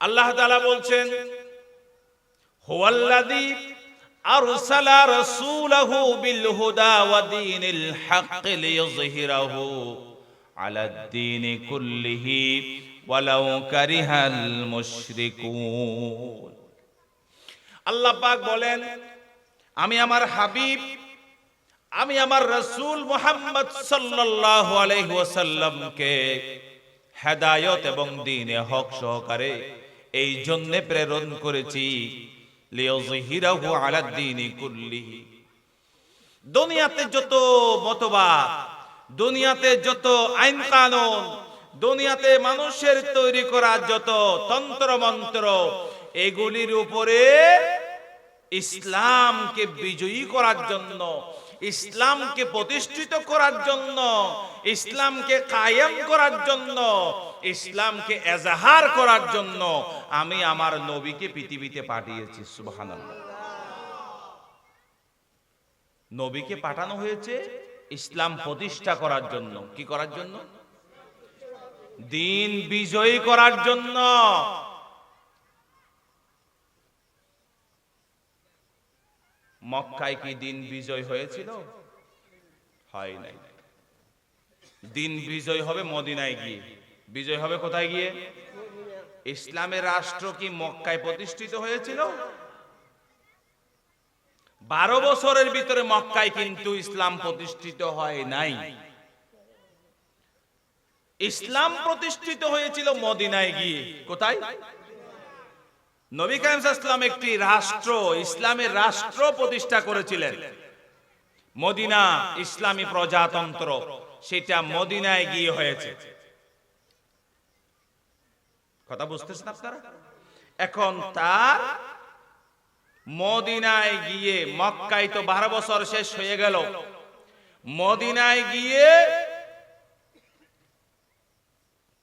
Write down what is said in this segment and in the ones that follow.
আল্লাহ তাআলা বলছেন, হুয়াল্লাযী আরসালা রাসূলাহু বিল হুদা ওয়া দীনিল হক লিইয়ুযহিরাহু আলাদ দীনি কুল্লিহি ওয়ালাউ কারিহাল মুশরিকুন। আল্লাহ পাক বলেন, আমি আমার হাবিব, আমি আমার রসুল মোহাম্মদ সাল্লাল্লাহু আলাইহি ওয়াসাল্লামকে হেদায়ত এবং দ্বীনে হক সহকারে এই জন্য প্রেরণ করেছি। দুনিয়াতে যত মতবাদ, দুনিয়াতে যত আইন কানুন, দুনিয়াতে মানুষের তৈরি করা যত তন্ত্র মন্ত্র এগুলির উপরে ইসলামকে বিজয়ী করার জন্য ইসলামকে প্রতিষ্ঠিত করার জন্য, ইসলামকে কায়েম করার জন্য, ইসলামকে এজাহার করার জন্য আমি আমার নবীকে পৃথিবীতে পাঠিয়েছি, সুবহানাল্লাহ। নবীকে পাঠানো হয়েছে ইসলাম প্রতিষ্ঠা করার জন্য। কি করার জন্য? দিন বিজয়ী করার জন্য। মক্কায় কি দিন বিজয় হয়েছিল? হয় নাই। দিন বিজয় হবে মদিনায় গিয়ে। বিজয় হবে কোথায় গিয়ে? ইসলামের রাষ্ট্র কি মক্কায় প্রতিষ্ঠিত হয়েছিল? বারো বছরের ভিতরে মক্কায় কিন্তু ইসলাম প্রতিষ্ঠিত হয় নাই। ইসলাম প্রতিষ্ঠিত হয়েছিল মদিনায় গিয়ে। কোথায়? নবী কাইম ইসলাম একটি রাষ্ট্র, ইসলামের রাষ্ট্র প্রতিষ্ঠা করেছিলেন। মদিনা ইসলামী প্রজাতন্ত্র, সেটা মদিনায় গিয়ে হয়েছে। কথা বুঝতেছেন আপনারা? এখন তার মদিনায় গিয়ে, মক্কায় তো বারো বছর শেষ হয়ে গেল। মদিনায় গিয়ে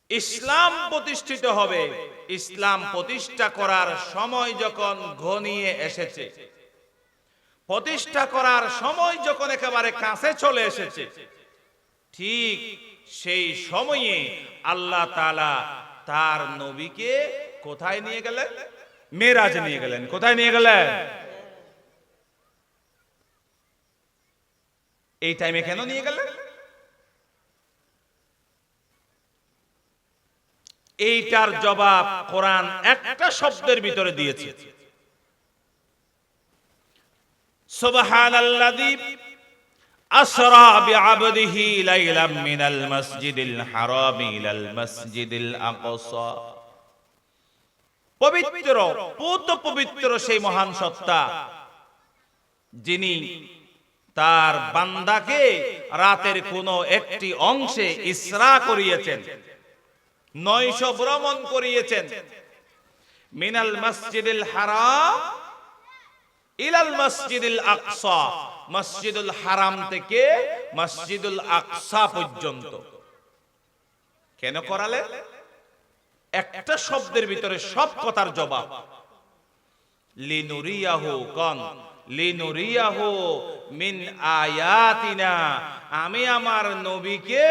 ইসলাম প্রতিষ্ঠিত হবে। ইসলাম প্রতিষ্ঠা করার সময় যখন ঘনিয়ে এসেছে। প্রতিষ্ঠা করার সময় যখন একেবারে কাছে চলে এসেছে। ঠিক সেই সময়ে আল্লাহ তালা তার নবীকে কোথায় নিয়ে গেলেন? মেরাজ নিয়ে গেলেন। কোথায় নিয়ে গেলেন? এই টাইমে কেন নিয়ে গেলেন? এইটার জবাব কোরআন একটা শব্দের ভিতরে দিয়েছে। পবিত্র, পুত পবিত্র সেই মহান সত্তা যিনি তার বান্দাকে রাতের কোন একটি অংশে ইসরা করিয়েছেন। নয়শ ভ্রমণ করিয়েছেন। মিনাল মসজিদুল হারাম ইলাল মসজিদুল আকসা। মসজিদুল হারাম থেকে মসজিদুল আকসা পর্যন্ত। কেন করালে? একটা শব্দের ভিতরে সব কথার জবাব। লিনুরিয়াহু কন। লিনুরিয়াহু মিন আয়াতিনা। আমি আমার নবীকে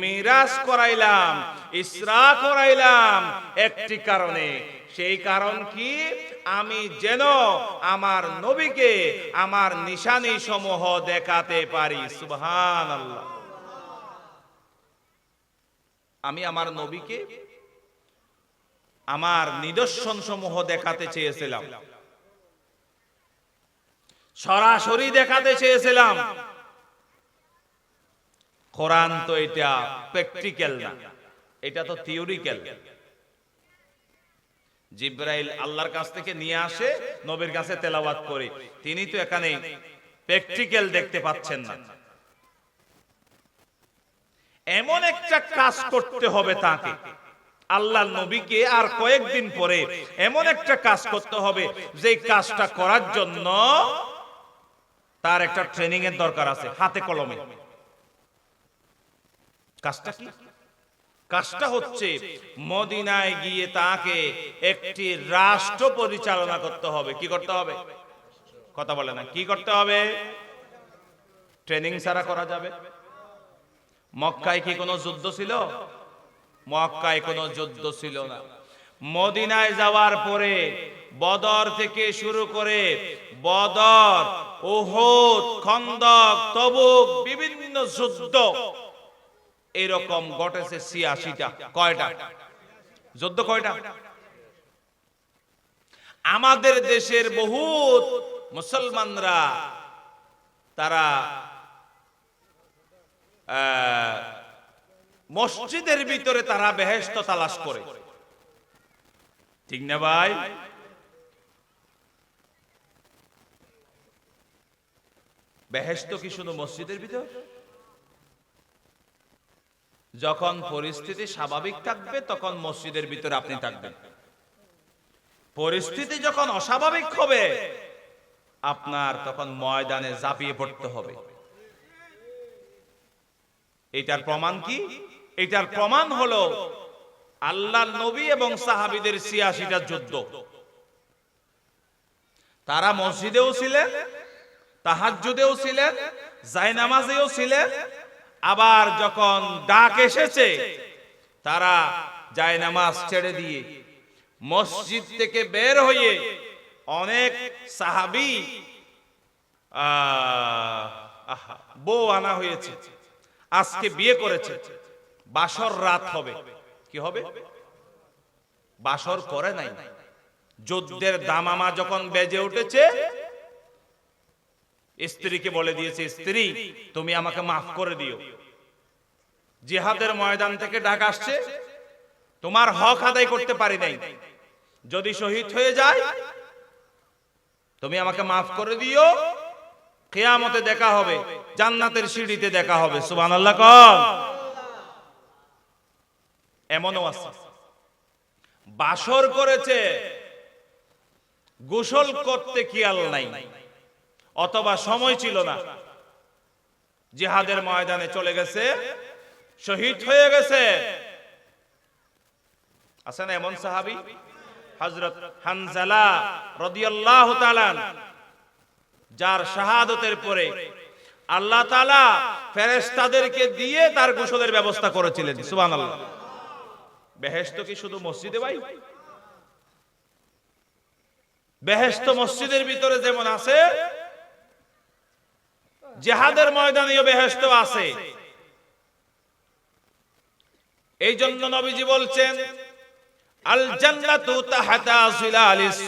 মিরাজ করাইলাম, ইসরা করাইলাম একটি কারণে। সেই কারণ কি? আমি যেন আমার নবীকে আমার নিশানি সমূহ দেখাতে পারি। সুবহান আমি আমার নবীকে আমার নিদর্শন সমূহ দেখাতে চেয়েছিলাম। সরাসরি দেখাতে চেয়েছিলাম। কোরআন তো এটা প্র্যাকটিক্যাল না। এটা তো থিওরিক্যাল। জিব্রাইল আল্লাহর কাছ থেকে নিয়ে আসে, নবীর কাছে তেলাওয়াত করে। তিনি তো এখানে প্র্যাকটিক্যাল দেখতে পাচ্ছেন না। এমন একটা কাজ করতে হবে তাকে। আল্লাহ নবীকে আর কয়েকদিন পরে এমন একটা কাজ করতে হবে যে কাজটা করার জন্য তার একটা ট্রেনিং এর দরকার আছে, হাতে কলমে। কাজটা কি? কাজটা হচ্ছে মদিনায় গিয়ে তাকে একটি রাষ্ট্র পরিচালনা করতে হবে। কি করতে হবে? কথা বলে না। কি করতে হবে? ট্রেনিং ছাড়া করা যাবে। মক্কায় কি কোনো যুদ্ধ ছিল? মক্কায় কোনো যুদ্ধ ছিল না। মদিনায় যাওয়ার পরে বদর থেকে শুরু করে বদর ওহদ খন্দক, তবুক, বিভিন্ন যুদ্ধ। এরকম ঘটেছে ছিয়াশিটা। কয়টা? যুদ্ধ কয়টা? আমাদের দেশের বহুত মুসলমানরা, তারা মসজিদের ভিতরে তারা বেহেস্ত তালাশ করে। ঠিক না ভাই? বেহেস্ত কি শুধু মসজিদের ভিতর? যখন পরিস্থিতি স্বাভাবিক থাকবে, তখন মসজিদের ভিতরে আপনি থাকবেন। পরিস্থিতি যখন অস্বাভাবিক হবে, আপনার তখন ময়দানে ঝাঁপিয়ে পড়তে হবে। এটার প্রমাণ কি? এটার প্রমাণ হলো আল্লাহ নবী এবং সাহাবিদের ছিয়াশিটা যুদ্ধ। তারা মসজিদেও ছিলেন তাহাজ্জুদেও ছিলেন, জায়নামাজেও ছিলেন। আবার যখন ডাক এসেছে, তারা জায়নামাজ ছেড়ে দিয়ে মসজিদ থেকে বের হয়ে অনেক সাহাবি বউ আনা হয়েছে। আজকে বিয়ে করেছে। বাসর রাত হবে। কি হবে? বাসর করে নাই। যুদ্ধের দামামা যখন বেজে উঠেছে স্ত্রীকে বলে দিয়েছে, স্ত্রী, তুমি আমাকে মাফ করে দিও। জিহাদের ময়দান থেকে ডাক আসছে, তোমার হক আদায় করতে পারি নাই। যদি শহীদ হয়ে যায়, তুমি আমাকে মাফ করে দিও। কেয়ামতে দেখা হবে, জান্নাতের সিঁড়িতে দেখা হবে। সুবহানাল্লাহ কন। এমনও আছে। বাসর করেছে, গোসল করতে খেয়াল নাই। অথবা সময় ছিল না। জিহাদের ময়দানে চলে গেছে, শহীদ হয়ে গেছে। আছে না এমন সাহাবি? হযরত হানজালা রাদিয়াল্লাহু তাআলা যার শাহাদতের পরে আল্লাহ তাআলা ফেরেশতাদেরকে দিয়ে তার গোসলের ব্যবস্থা করেছিলেন, সুবহানাল্লাহ। বেহেশত কি শুধু মসজিদে ভাই? বেহেস্ত মসজিদের ভিতরে যেমন আছে জেহাদের ময়দানেও বেহেশত আছে। এই জন্য নবীজি বলছেন, আল জান্নাতু তাহাতা জিলালিস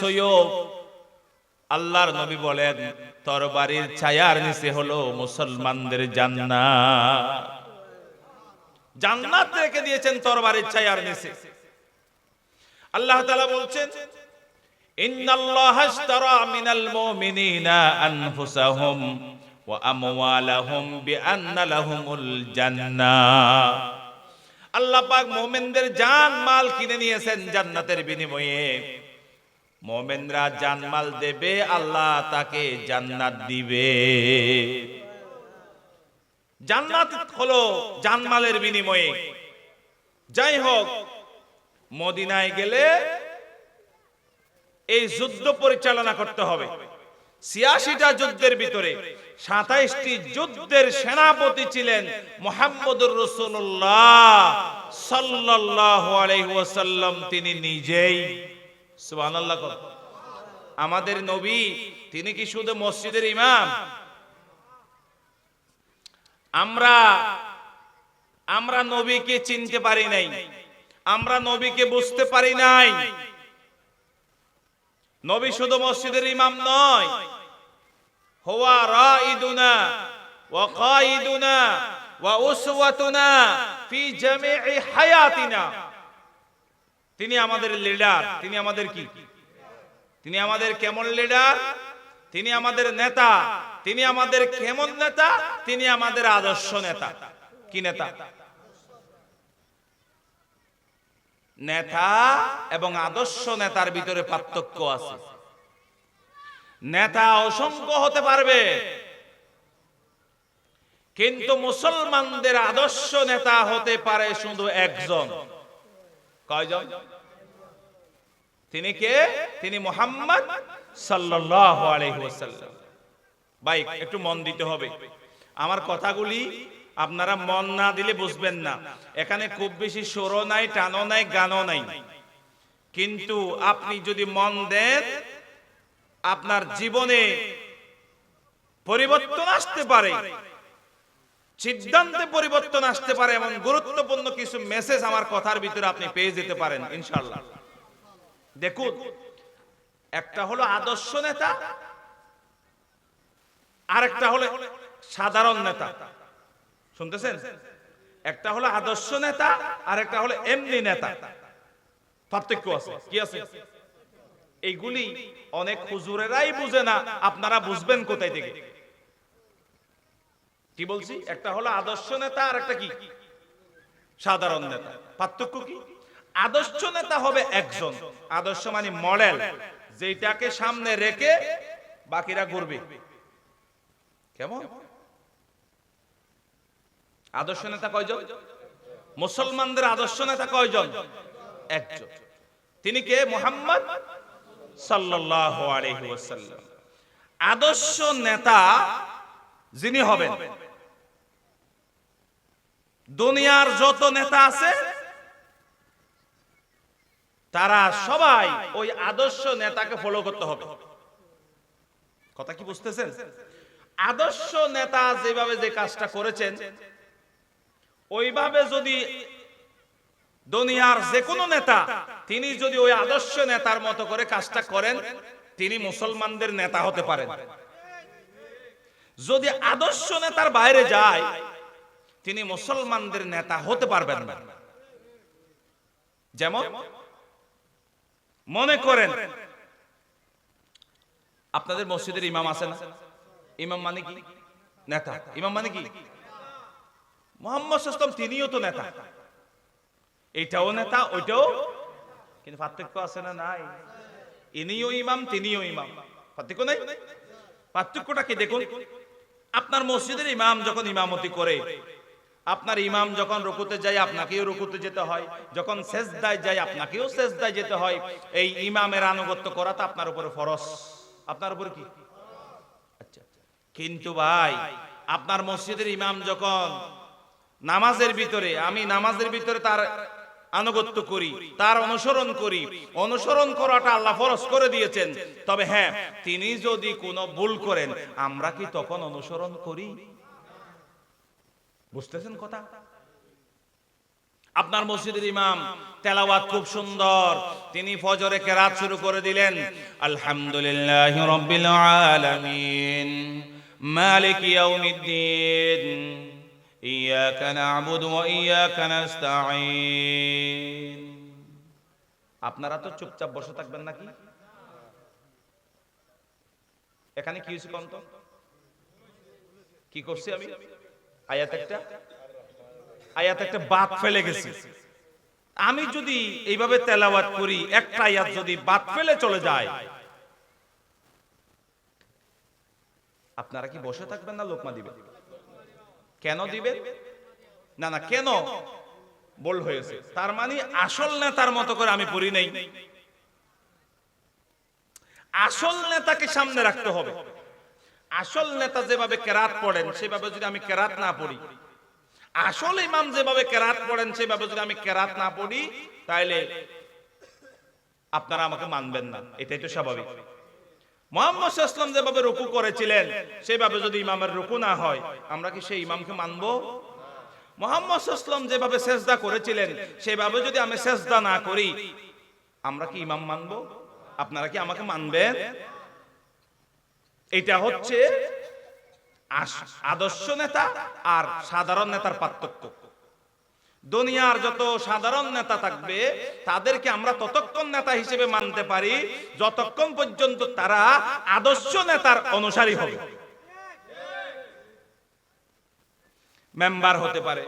আল্লাহর নবী বলেন, তরবারির ছায়ার নিচে হলো মুসলমানদের জান্নাত। জান্নাত রেখে দিয়েছেন তরবারির ছায়ার নিচে। আল্লাহ তাআলা বলছেন, ইন্নাল্লাহা আশতারা মিনাল মুমিনিনা আনফুসাহুম। পাক মুমিনদের জান মাল কিনে নিয়েছেন জান্নাতের বিনিময়ে। মুমিনরা জান মাল দেবে, আল্লাহ তাকে দিবে। জান্নাত হলো জানমালের বিনিময়ে। যাই হোক, মদিনায় গেলে এই যুদ্ধ পরিচালনা করতে হবে। ছিয়াশিটা যুদ্ধের ভিতরে, সাতাইশটি যুদ্ধের সেনাপতি ছিলেন মোহাম্মদুর রসুল্লাহ সাল্লাহ আলাইসাল্লাম তিনি নিজেই কর। আমাদের নবী, তিনি কি শুধু মসজিদের ইমাম আমরা আমরা নবীকে চিনতে পারি নাই, আমরা নবীকে বুঝতে পারি নাই নবী শুধু মসজিদের ইমাম নয়। হুয়া হায়াতিনা। তিনি আমাদের লিডার তিনি আমাদের কি? তিনি আমাদের কেমন লিডার তিনি আমাদের নেতা। তিনি আমাদের কেমন নেতা? তিনি আমাদের আদর্শ নেতা। কি নেতা? নেতা এবং আদর্শ নেতার ভিতরে পার্থক্য আছে। নেতা অসংখ্য হতে পারবে, কিন্তু মুসলমানদের আদর্শ নেতা হতে পারে শুধু একজন। কয়জন? তিনি কে? তিনি মোহাম্মদ আলাইহি ভাই, একটু মন দিতে হবে। আমার কথাগুলি আপনারা মন না দিলে বুঝবেন না। এখানে খুব বেশি সরো নাই টানো নাই, গানও নাই। কিন্তু আপনি যদি মন দেন, আপনার জীবনে পরিবর্তন আসতে পারে। সিদ্ধান্তে পরিবর্তন আসতে পারে এমন গুরুত্বপূর্ণ কিছু মেসেজ আমার কথার ভিতরে আপনি পেয়ে যেতে পারেন ইনশাল্লাহ দেখুন, একটা হলো আদর্শ নেতা আর একটা হলো সাধারণ নেতা। শুনতেছেন? একটা হলো আদর্শ নেতা আর একটা হলো এমনি নেতা। পার্থক্য আছে। কি আছে? এইগুলি অনেক হুজুরেরাই বুঝে না, আপনারা বুঝবেন কোথায় থেকে। কি বলছি? একটা হলো আদর্শ নেতা আর একটা কি? সাধারণ নেতা। পার্থক্য কি? আদর্শ নেতা হবে একজন। আদর্শ মানে মডেল। যেটাকে সামনে রেখে বাকিরা ঘুরবে। কেমন? আদর্শ নেতা কয়জন? মুসলমানদের আদর্শ নেতা কয়জন? একজন। তিনি কে? মোহাম্মদ সাল্লাল্লাহু আলাইহি ওয়াসাল্লাম। আদর্শ নেতা যিনি হবেন, দুনিয়ার যত নেতা আছে, তারা সবাই ওই আদর্শ নেতাকে ফলো করতে হবে। কথা কি বুঝতেছেন? আদর্শ নেতা যেভাবে যে কাজটা করেছেন ওইভাবে যদি দুনিয়ার যে কোনো নেতা, তিনি যদি ওই আদর্শ নেতার মতো করে কাজটা করেন, তিনি মুসলমানদের নেতা হতে পারেন। যদি আদর্শ নেতার বাইরে যায়, তিনি মুসলমানদের নেতা হতে পারবেন না। যেমন মনে করেন, আপনাদের মসজিদের ইমাম আছে না? ইমাম মানে কি? নেতা। ইমাম মানে কি? মোহাম্মদ সাল্লাম তিনিও তো নেতা। এটাও নেতা, ওইটাও কিন্তু পার্থক্য আছে না নাই? ইনিও ইমাম, তিনিও ইমাম। পার্থক্য নাই? পার্থক্যটা কি দেখুন? আপনার মসজিদের ইমাম যখন ইমামতি করে, আপনার ইমাম যখন রুকুতে যায়, আপনাকেও রুকুতে যেতে হয়। যখন সেজদায় যায়, আপনাকেও সেজদায় যেতে হয়। এই ইমামের আনুগত্য করা তো আপনার উপরে ফরজ। আপনার উপরে কি? আচ্ছা। কিন্তু ভাই, আপনার মসজিদের ইমাম যখন নামাজের ভিতরে, আমি নামাজের ভিতরে তার আনুগত্য করি, তার অনুসরণ করি। অনুসরণ করাটা আল্লাহ ফরজ করে দিয়েছেন। তবে হ্যাঁ তিনি যদি কোনো ভুল করেন, আমরা কি তখন অনুসরণ করি? বুঝতেছেন কথা? আপনার মসজিদের ইমাম, তেলাওয়াত খুব সুন্দর। তিনি ফজরে কেরাত শুরু করে দিলেন, আলহামদুলিল্লাহ রাব্বিল আলামিন, মালিক ইয়াউমিদ্দিন। না'বুদু ওয়া ইয়াকা নাস্তাঈন আপনারা তো চুপচাপ বসে থাকবেন নাকি? এখানে কি হয়েছে কন্ত? কি করছি আমি? আয়াত একটা? আয়াত একটা বাদ ফেলে গেছি। আমি যদি এইভাবে তেলাওয়াত করি, একটা আয়াত যদি বাদ ফেলে চলে যায়। আপনারা কি বসে থাকবেন না লোকমা দিবেন কেন দিবেন না না কেন? বল হয়েছে। তার মানে আসল নেতার মতো করে আমি পড়ি নাই। আসল নেতাকে সামনে রাখতে হবে। আসল নেতা যেভাবে কেরাত পড়েন সেভাবে যদি আমি কেরাত না পড়ি। আসল ইমাম যেভাবে কেরাত পড়েন সেভাবে যদি আমি কেরাত না পড়ি তাইলে আপনারা আমাকে মানবেন না। এটাই তো স্বাভাবিক। মোহাম্মদ ইসলাম যেভাবে রুকু করেছিলেন, সেভাবে যদি ইমামের রুকু না হয়, আমরা কি সেই ইমামকে মানব? মোহাম্মদ ইসলাম যেভাবে সেজদা করেছিলেন, সেভাবে যদি আমি সেজদা না করি, আমরা কি ইমাম মানব? আপনারা কি আমাকে মানবেন? এটা হচ্ছে আদর্শ নেতা আর সাধারণ নেতার পার্থক্য। দুনিয়ার যত সাধারণ নেতা থাকবে, তাদেরকে আমরা ততক্ষণ নেতা হিসেবে মানতে পারি, যতক্ষণ পর্যন্ত তারা আদর্শ নেতার অনুসারী হবে। মেম্বার হতে পারে,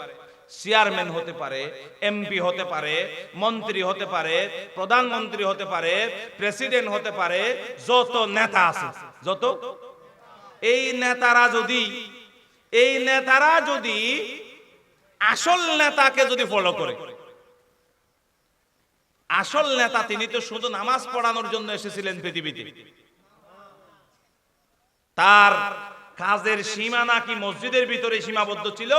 চেয়ারম্যান হতে পারে, এমপি হতে পারে, মন্ত্রী হতে পারে, প্রধানমন্ত্রী হতে পারে, প্রেসিডেন্ট হতে পারে, যত নেতা আছে, যত। এই নেতারা যদি, এই নেতারা যদি আসল নেতাকে যদি ফলো করে। আসল নেতা তিনি তো শুধু নামাজ পড়ানোর জন্য এসেছিলেন পৃথিবীতে। তার কাজের সীমানা কি মসজিদের ভিতরে সীমাবদ্ধ ছিল?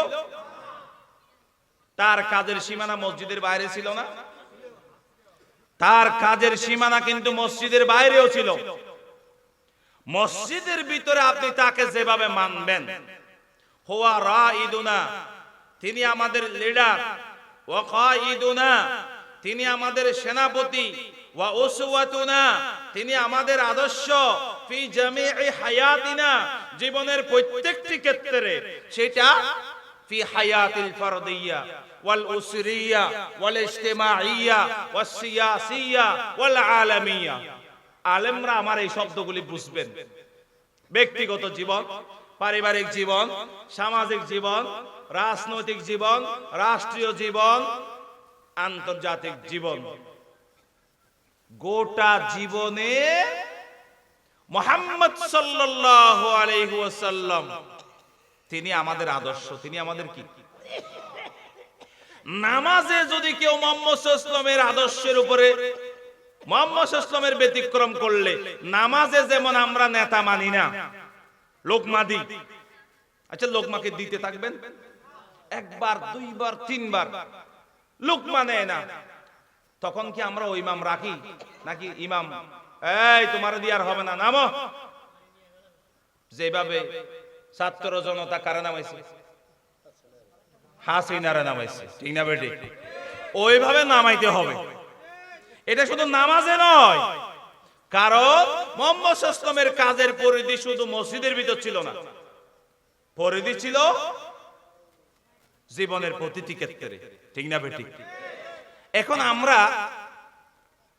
তার কাজের সীমানা মসজিদের বাইরে ছিল না? তার কাজের সীমানা কিন্তু মসজিদের বাইরেও ছিল। মসজিদের ভিতরে আপনি তাকে যেভাবে মানবেন, হোয়া রা ইদুনা তিনি আমাদের লিডার। ওয়া ইদুনা তিনি আমাদের সেনাপতি। ওয়া উসওয়াতুনা তিনি আমাদের আদর্শ। ফি জামিই হায়াতিনা, জীবনের প্রত্যেকটি ক্ষেত্রে। সেটা ফি হায়াতিল ফারদিয়া, ওয়াল উসরিয়া, ওয়াল ইজতিমাইয়া ওয়াস সিয়াসিয়া, ওয়াল আলামিয়া। আলেমরা আমার এই শব্দগুলি বুঝবেন। ব্যক্তিগত জীবন পারিবারিক জীবন, সামাজিক জীবন, রাজনৈতিক জীবন, রাষ্ট্রীয় জীবন, আন্তর্জাতিক জীবন। গোটা জীবনে মোহাম্মদ সাল্লাল্লাহু তিনি আমাদের আদর্শ, তিনি আমাদের কি? নামাজে যদি কেউ মোহাম্মদ ইসলামের আদর্শের উপরে মোহাম্মদ ব্যতিক্রম করলে, নামাজে যেমন আমরা নেতা মানি না লোকমা দিই আচ্ছা লোকমাকে দিতে থাকবেন? একবার, দুইবার, তিনবার। লোকমা নেয় না। তখন কি আমরা ওই ইমাম রাখি? নাকি ইমাম? এই, তোমার দিয়ে আর হবে না। নামো। যেভাবে ছাত্র জনতা কারা নামাইছে? হাসিনারা নামাইছে। ঠিক না বেটি? ওইভাবে নামাইতে হবে। এটা শুধু নামাজে নয়। কারণ মোহাম্মদ ইসলামের কাজের পরিধি শুধু মসজিদের ভিতর ছিল না। পরিধি ছিল জীবনের প্রতিটি ক্ষেত্রে। ঠিক না বেটি এখন আমরা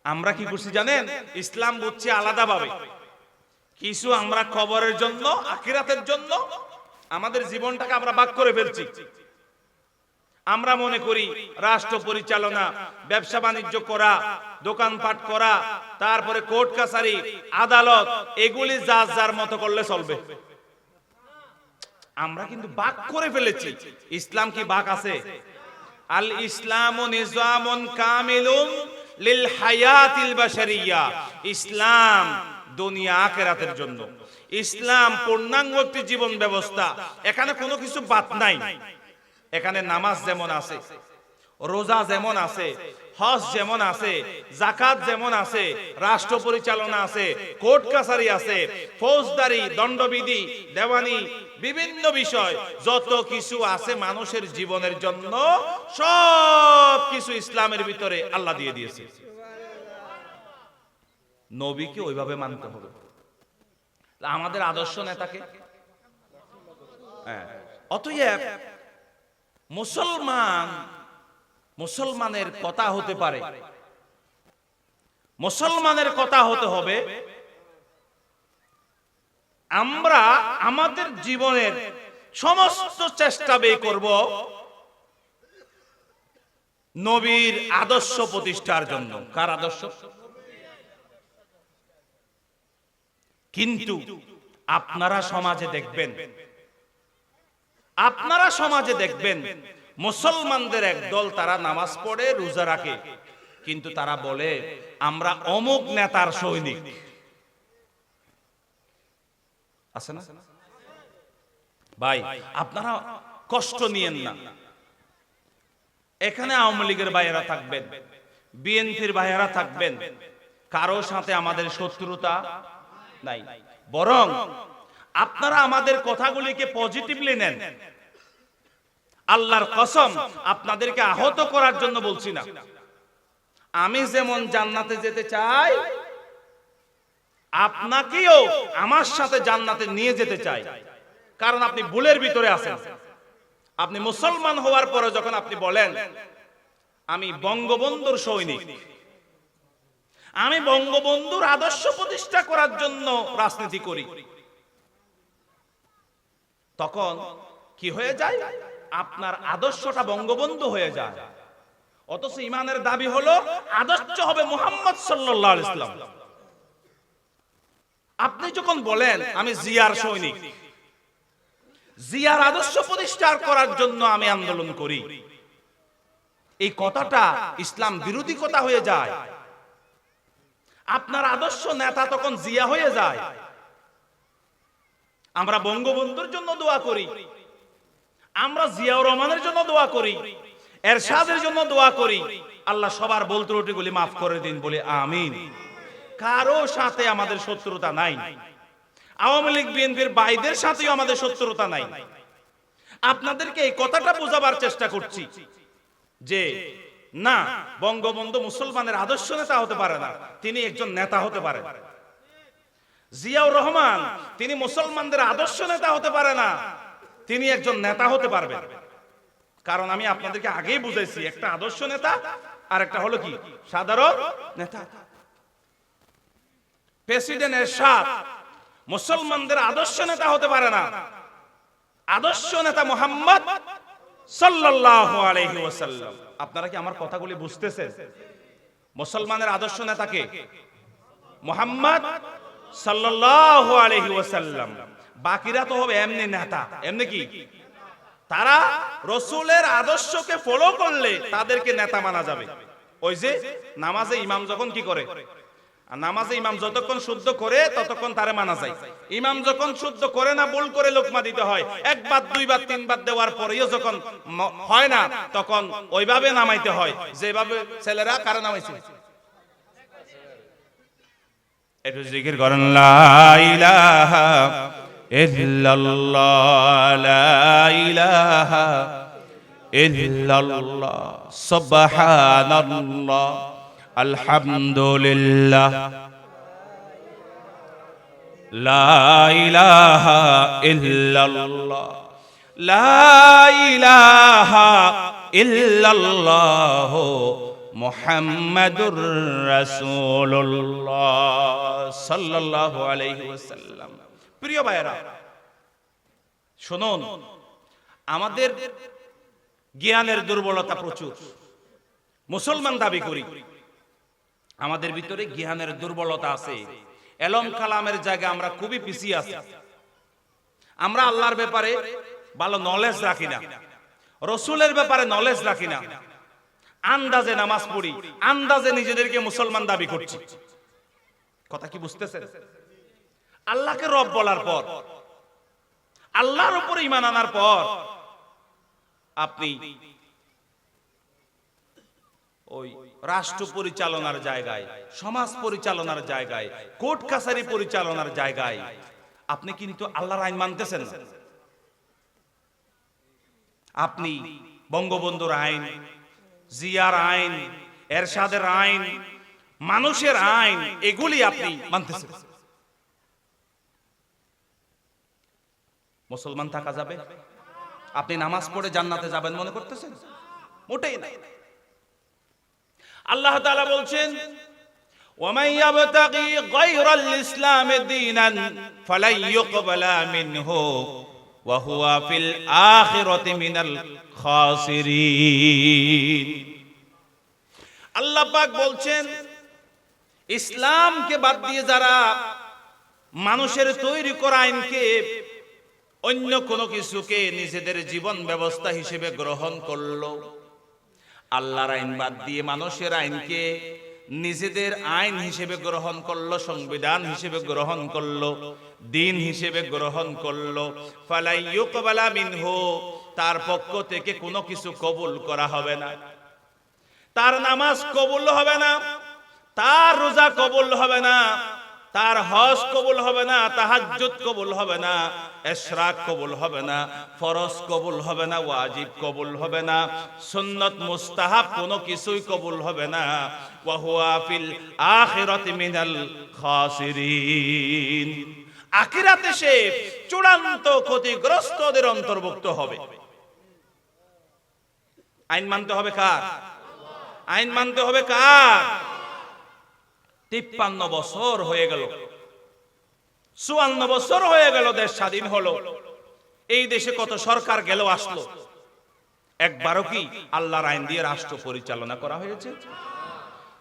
আমরা কি করছি জানেন? ইসলাম বুঝছি আলাদাভাবে। কিছু আমরা খবরের জন্য, আখিরাতের জন্য আমাদের জীবনটাকে আমরা বাক করে ফেলছি। আমরা মনে করি রাষ্ট্র পরিচালনা, ব্যবসা বাণিজ্য করা, দোকানপাট করা, তারপরে কোর্ট কাছারি, আদালত, এগুলি যার যার মতো করলে চলবে। আমরা কিন্তু বাক করে ফেলেছি। ইসলাম কি বাক আছে? আল ইসলাম নিজামুন কামিলুন লিল হায়াতিল বাশারিয়া। ইসলাম দুনিয়া আখেরাতের জন্য। ইসলাম পূর্ণাঙ্গ একটি জীবন ব্যবস্থা। এখানে কোনো কিছু বাদ নাই। এখানে নামাজ যেমন আছে, রোজা যেমন আছে, হজ যেমন আছে জাকাত যেমন আছে, রাষ্ট্র পরিচালনা আছে, কোর্ট কাছারি আছে, ফৌজদারি, দণ্ডবিধি, দেওয়ানি, বিভিন্ন বিষয়, যত কিছু আছে মানুষের জীবনের জন্য সব কিছু ইসলামের ভিতরে আল্লাহ দিয়ে দিয়েছে। নবীকে ওইভাবে মানতে হবে। আমাদের আদর্শ নেতাকে? হ্যাঁ। অতএব মুসলমান মুসলমানের কথা হতে পারে। মুসলমানের কথা হতে হবে, আমরা আমাদের জীবনের সমস্ত চেষ্টা ব্যয় করব নবীর আদর্শ প্রতিষ্ঠার জন্য। কার আদর্শ? কিন্তু আপনারা সমাজে দেখবেন আপনারা সমাজে দেখবেন মুসলমানদের একদল তারা নামাজ পড়ে, রোজা রাখে। কিন্তু তারা বলে, আমরা অমুক নেতার সৈনিক। আছে না? ভাই, আপনারা কষ্ট নিয়েন না। এখানে আওয়ামী লীগের ভাইয়েরা থাকবেন, বিএনপির ভাইয়েরা থাকবেন। কারও সাথে আমাদের শত্রুতা নাই। বরং আপনারা আমাদের কথাগুলিকে পজিটিভলি নেন। আল্লাহর কসম, আপনাদেরকে আহত করার জন্য বলছি না। আমি যেমন জান্নাতে যেতে চাই, আপনাকেও আমার সাথে জান্নাতে নিয়ে যেতে চাই। কারণ আপনি ভুলের ভিতরে আছেন। আপনি মুসলমান হওয়ার পরে যখন আপনি বলেন, আমি বঙ্গবন্ধুর সৈনিক। আমি বঙ্গবন্ধুর আদর্শ প্রতিষ্ঠা করার জন্য রাজনীতি করি। তখন কি হয়ে যায়? আপনার আদর্শটা বঙ্গবন্ধু হয়ে যায়। অথচ ইমানের দাবি হলো আদর্শ হবে মুহাম্মদ আলাইহি ইসলাম আপনি যখন বলেন, আমি জিয়ার সৈনিক, জিয়ার আদর্শ প্রতিষ্ঠা করার জন্য আমি আন্দোলন করি। এই কথাটা ইসলাম বিরোধী কথা হয়ে যায়। আপনার আদর্শ নেতা তখন জিয়া হয়ে যায়। আমরা বঙ্গবন্ধুর জন্য দোয়া করি। আমরা জিয়াউর রহমানের জন্য দোয়া করি। এরশাদের জন্য দোয়া করি। আল্লাহ সবার বল ত্রুটিগুলি মাফ করে দিন বলে আমিন। কারও সাথে আমাদের শত্রুতা নাই। আওয়ামী লীগ, বিএনপির বাইদের সাথেও আমাদের শত্রুতা নাই। আপনাদেরকে এই কথাটা বোঝাবার চেষ্টা করছি যে, না, বঙ্গবন্ধু মুসলমানের আদর্শ নেতা হতে পারে না। তিনি একজন নেতা হতে পারে জিয়াউর রহমান, তিনি মুসলমানদের আদর্শ নেতা হতে পারে না, তিনি একজন নেতা হতে পারবেন কারণ আমি আপনাদেরকে আগেই বুঝাইছি, একটা আদর্শ নেতা আর একটা হলো কি? সাধারণ নেতা। প্রেসিডেন্ট এরশাদ মুসলমানদের আদর্শ নেতা হতে পারে না। আদর্শ নেতা মোহাম্মদ সাল্লাল্লাহু আলাইহি ওয়াসাল্লাম। আপনারা কি আমার কথাগুলি বুঝতেছেন? মুসলমানের আদর্শ নেতাকে মোহাম্মদ ওয়াসাল্লাম। বাকিরা তো হবে এমনি নেতা। এমনি কি? তারা রসুলের আদর্শকে ফলো করলে তাদেরকে নেতা মানা যাবে। ওই যে নামাজে ইমাম যখন কি করে? নামাজে ইমাম যতক্ষণ শুদ্ধ করে, ততক্ষণ তারে মানা যায়। ইমাম যখন শুদ্ধ করে না, ভুল করে লোকমা দিতে হয়। একবার, দুইবার, তিনবার দেওয়ার পরেও যখন হয় না, তখন ওইভাবে নামাইতে হয়। যেভাবে ছেলেরা কারে নামাইছে? একটু জিকির করেন, লা ইলাহা ইল্লাল্লাহ, লা ইলাহা ইল্লাল্লাহ, সুবহানাল্লাহ, আলহামদুলিল্লাহ, লা ইলাহা ইল্লাল্লাহ, লা ইল্লাল্লাহ মুহাম্মাদুর রাসূলুল্লাহ সাল্লাল্লাহু প্রিয় ভাইরা শুনুন, আমাদের জ্ঞানের দুর্বলতা প্রচুর। মুসলমান দাবি করি, আমাদের ভিতরে জ্ঞানের দুর্বলতা আছে। এলম কালামের জায়গায় আমরা খুবই পিছিয়ে আছি। আমরা আল্লাহর ব্যাপারে ভালো নলেজ রাখি না। রসুলের ব্যাপারে নলেজ রাখি না। আন্দাজে নামাজ পড়ি, আন্দাজে নিজেদেরকে মুসলমান দাবি করছি। কথা কি বুঝতেছেন? আল্লাহকে রব বলার পর, আল্লাহর উপরে ইমান আনার পর, আপনি ওই রাষ্ট্র পরিচালনার জায়গায়, সমাজ পরিচালনার জায়গায়, কোর্ট কাছারি পরিচালনার জায়গায়, আপনি কিন্তু আল্লাহর আইন মানতেছেন আপনি বঙ্গবন্ধুর আইন জিয়ার আইন এরশাদের আইন মানুষের আইন এগুলি আপনি মানতেছেন মুসলমান থাকা যাবে আপনি নামাজ পড়ে জান্নাতে যাবেন মনে করতেছেন মোটেই না আল্লাহ তাআলা বলছেন ومن يبتغي غير الإسلام دينا فلن يقبل منه ওয়াহুয়া বলছেন, ইসলামকে বাদ দিয়ে যারা মানুষের তৈরি করা আইনকে অন্য কোনো কিছুকে নিজেদের জীবন ব্যবস্থা হিসেবে গ্রহণ করল, আল্লাহর আইন বাদ দিয়ে মানুষের আইনকে নিজেদের আইন হিসেবে গ্রহণ করল, সংবিধান হিসেবে গ্রহণ করল, দিন হিসেবে গ্রহণ করল। ফালাই ইউকবালা মিনহু, তার পক্ষ থেকে কোনো কিছু কবুল করা হবে না। তার নামাজ কবুল হবে না, তার রোজা কবুল হবে না তার হজ কবুল হবে না, তাহাজ্জুদ কবুল হবে না, এশরাক কবুল হবে না, ফরজ কবুল হবে না, ওয়াজিব কবুল হবে না, সুন্নত মুস্তাহাব কোনো কিছুই কবুল হবে না। ওয়া হুয়া ফিল আখিরাতি মিনাল খাসিরিন। আখিরাতে সে চূড়ান্ত ক্ষতিগ্রস্তদের অন্তর্ভুক্ত হবে। আইন মানতে হবে কার? আইন মানতে হবে কার? তিপ্পান্ন বছর হয়ে গেল। চুয়ান্ন বছর হয়ে গেল দেশ স্বাধীন হলো। এই দেশে কত সরকার গেল আসলো। একবারও কি আল্লাহর আইন দিয়ে রাষ্ট্র পরিচালনা করা হয়েছে?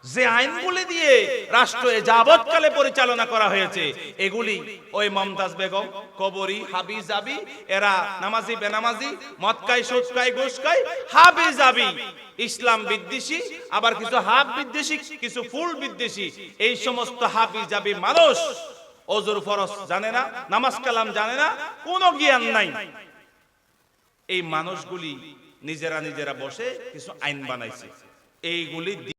যে আইনগুলি দিয়ে রাষ্ট্র যাবৎকালে পরিচালনা করা হয়েছে, এগুলি ওই মমতাজ বেগম, কবরী হাবি জাবি এরা নামাজি, বেনামাজি, মদকাই সুৎকাই ঘুষকাই হাবি জাবি ইসলাম বিদ্বেষী, আবার কিছু হাফ বিদ্বেষী, কিছু ফুল বিদ্বেষী, এই সমস্ত হাবি জাবি মানুষ অজুর ফরজ জানে না, নামাজ কালাম জানে না, কোনো জ্ঞান নাই। এই মানুষগুলি নিজেরা নিজেরা বসে কিছু আইন বানাইছে। এইগুলি